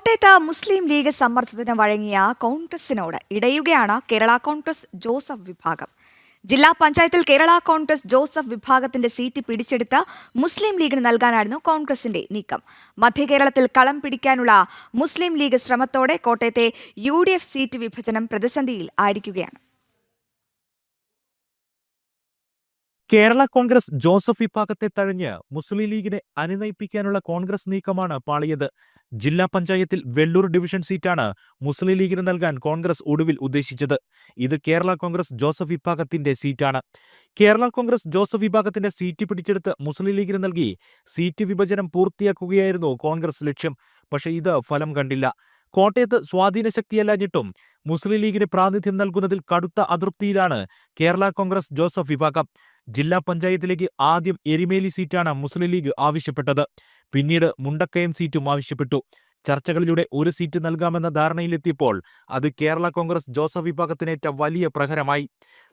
കോട്ടയത്ത് മുസ്ലിം ലീഗ് സമ്മർദ്ദത്തിന് വഴങ്ങിയ കോൺഗ്രസിനോട് ഇടയുകയാണ് കേരള കോൺഗ്രസ് ജോസഫ് വിഭാഗം. ജില്ലാ പഞ്ചായത്തിൽ കേരള കോൺഗ്രസ് ജോസഫ് വിഭാഗത്തിന്റെ സീറ്റ് പിടിച്ചെടുത്ത് മുസ്ലിം ലീഗിന് നൽകാനായിരുന്നു കോൺഗ്രസിന്റെ നീക്കം. മധ്യകേരളത്തിൽ കളം പിടിക്കാനുള്ള മുസ്ലിം ലീഗ് ശ്രമത്തോടെ കോട്ടയത്തെ യു സീറ്റ് വിഭജനം പ്രതിസന്ധിയിൽ ആയിരിക്കുകയാണ്. കേരള കോൺഗ്രസ് ജോസഫ് വിഭാഗത്തെ തഴഞ്ഞ് മുസ്ലിം ലീഗിനെ അനുനയിപ്പിക്കാനുള്ള കോൺഗ്രസ് നീക്കമാണ് പാളിയത്. ജില്ലാ പഞ്ചായത്തിൽ വെള്ളൂർ ഡിവിഷൻ സീറ്റാണ് മുസ്ലിം ലീഗിന് നൽകാൻ കോൺഗ്രസ് ഒടുവിൽ ഉദ്ദേശിച്ചത്. ഇത് കേരള കോൺഗ്രസ് ജോസഫ് വിഭാഗത്തിന്റെ സീറ്റാണ്. കേരള കോൺഗ്രസ് ജോസഫ് വിഭാഗത്തിന്റെ സീറ്റ് പിടിച്ചെടുത്ത് മുസ്ലിം ലീഗിന് നൽകി സീറ്റ് വിഭജനം പൂർത്തിയാക്കുകയായിരുന്നു കോൺഗ്രസ് ലക്ഷ്യം. പക്ഷേ ഇത് ഫലം കണ്ടില്ല. കോട്ടയത്ത് സ്വാധീന ശക്തിയല്ലാഞ്ഞിട്ടും മുസ്ലിം ലീഗിന് പ്രാതിനിധ്യം നൽകുന്നതിൽ കടുത്ത അതൃപ്തിയിലാണ് കേരള കോൺഗ്രസ് ജോസഫ് വിഭാഗം. ജില്ലാ പഞ്ചായത്തിലേക്ക് ആദ്യം എരിമേലി സീറ്റാണ് മുസ്ലിം ലീഗ് ആവശ്യപ്പെട്ടത്. പിന്നീട് മുണ്ടക്കയം സീറ്റും ആവശ്യപ്പെട്ടു. ചർച്ചകളിലൂടെ ഒരു സീറ്റ് നൽകാമെന്ന ധാരണയിലെത്തിയപ്പോൾ അത് കേരള കോൺഗ്രസ് ജോസഫ് വിഭാഗത്തിനേറ്റ വലിയ പ്രഹരമായി.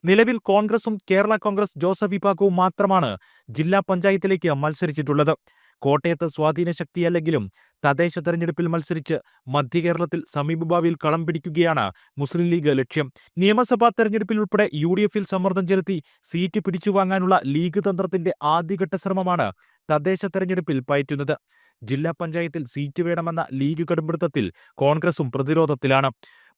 നിലവിൽ കോൺഗ്രസും കേരള കോൺഗ്രസ് ജോസഫ് വിഭാഗവും മാത്രമാണ് ജില്ലാ പഞ്ചായത്തിലേക്ക് മത്സരിച്ചിട്ടുള്ളത്. കോട്ടയത്ത് സ്വാധീന ശക്തിയല്ലെങ്കിലും തദ്ദേശ തെരഞ്ഞെടുപ്പിൽ മത്സരിച്ച് മധ്യകേരളത്തിൽ സമീപഭാവിയിൽ കളം പിടിക്കുകയാണ് മുസ്ലിം ലീഗ് ലക്ഷ്യം. നിയമസഭാ തെരഞ്ഞെടുപ്പിൽ ഉൾപ്പെടെ യു ഡി എഫിൽ സമ്മർദ്ദം ചെലുത്തി സീറ്റ് പിടിച്ചുവാങ്ങാനുള്ള ലീഗ് തന്ത്രത്തിന്റെ ആദ്യഘട്ട ശ്രമമാണ് തദ്ദേശ തെരഞ്ഞെടുപ്പിൽ പയറ്റുന്നത്. ജില്ലാ പഞ്ചായത്തിൽ സീറ്റ് വേണമെന്ന ലീഗ് കടുംപിടുത്തത്തിൽ കോൺഗ്രസും പ്രതിരോധത്തിലാണ്.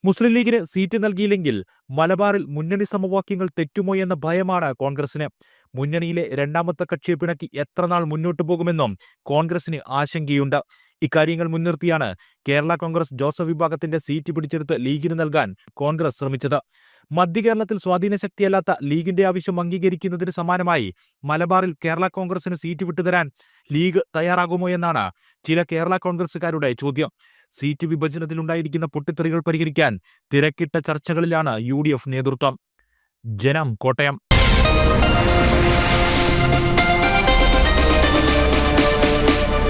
മുസ്ലിം ലീഗിന് സീറ്റ് നൽകിയില്ലെങ്കിൽ മലബാറിൽ മുന്നണി സമവാക്യങ്ങൾ തെറ്റുമോ എന്ന ഭയമാണ് കോൺഗ്രസിന് മുന്നണിയിലെ രണ്ടാമത്തെ കക്ഷിയെ പിണക്കി എത്ര നാൾ മുന്നോട്ടു പോകുമെന്നും കോൺഗ്രസിന് ആശങ്കയുണ്ട്. ഇക്കാര്യങ്ങൾ മുൻനിർത്തിയാണ് കേരള കോൺഗ്രസ് ജോസഫ് വിഭാഗത്തിന്റെ സീറ്റ് പിടിച്ചെടുത്ത് ലീഗിന് നൽകാൻ കോൺഗ്രസ് ശ്രമിച്ചത്. മധ്യകേരളത്തിൽ സ്വാധീനശക്തിയല്ലാത്ത ലീഗിന്റെ ആവശ്യം അംഗീകരിക്കുന്നതിന് സമാനമായി മലബാറിൽ കേരള കോൺഗ്രസിന് സീറ്റ് വിട്ടുതരാൻ ലീഗ് തയ്യാറാകുമോ എന്നാണ് ചില കേരള കോൺഗ്രസുകാരുടെ ചോദ്യം. സീറ്റ് വിഭജനത്തിലുണ്ടായിരിക്കുന്ന പൊട്ടിത്തെറികൾ പരിഹരിക്കാൻ തിരക്കിട്ട ചർച്ചകളിലാണ് യു നേതൃത്വം. ജനം കോട്ടയം.